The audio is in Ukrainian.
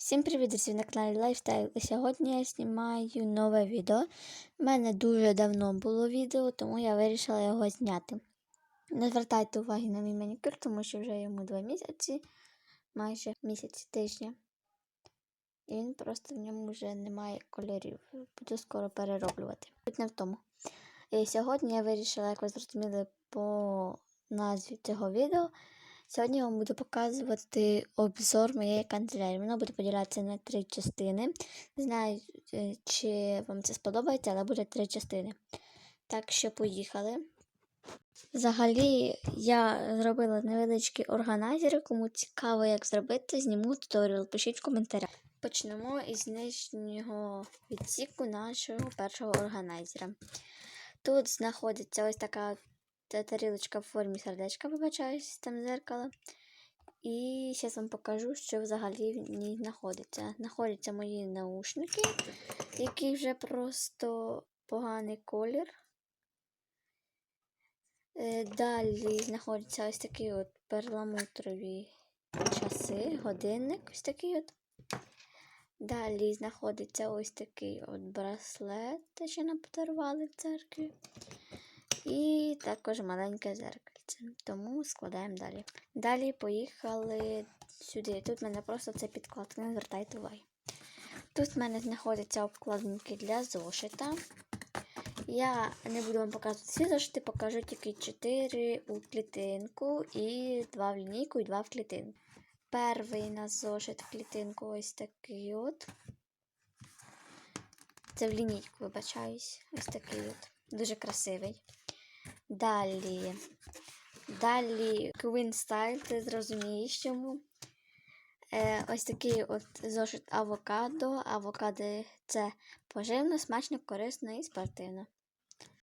Всім привіт, друзі, на каналі Lifestyle. І Сьогодні я знімаю нове відео. У мене дуже давно було відео, тому я вирішила його зняти. Не звертайте уваги на мій манікюр, тому що вже йому два місяці, майже місяці тижня. І він просто в ньому вже немає кольорів. Буду скоро перероблювати. Будь не в тому. І сьогодні я вирішила, як ви зрозуміли по назві цього відео. Сьогодні я вам буду показувати обзор моєї канцелярії. Воно буде поділятися на три частини. Не знаю, е, чи вам це сподобається, але буде три частини. Так що поїхали. Взагалі, я зробила невеличкі органайзери. Кому цікаво, як зробити, зніму туторіал. Пишіть в коментарях. Почнемо із нижнього відсіку нашого першого органайзера. Тут знаходиться ось така та тарілочка в формі сердечка, вибачаюсь, там зеркало. І зараз вам покажу, що взагалі в ній знаходиться. Знаходяться мої наушники, які вже просто поганий колір. Е, Далі знаходяться ось такі от перламутрові часи, годинник ось такий от. Далі знаходиться ось такий от браслет, те, що нам подарували в церкві. І також маленьке зеркальце. Тому складаємо далі. Далі поїхали сюди. Тут в мене просто це підкладка, не звертайте уваги. Тут в мене знаходяться обкладинки для зошита. Я не буду вам показувати всі зошити, покажу тільки 4 у клітинку і 2 в лінійку і 2 в клітинку. Перший у нас зошит в клітинку ось такий от. Це в лінійку, вибачаюсь. Ось такий от. Дуже красивий. Далі. Далі Queen Style, ти зрозумієш чому. Е, ось такий от зошит авокадо. Авокадо це поживно, смачно, корисно і спортивно.